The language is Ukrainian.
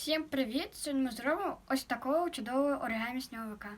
Всім привіт! Сьогодні ми зробимо ось такого чудового оригамі сніговика.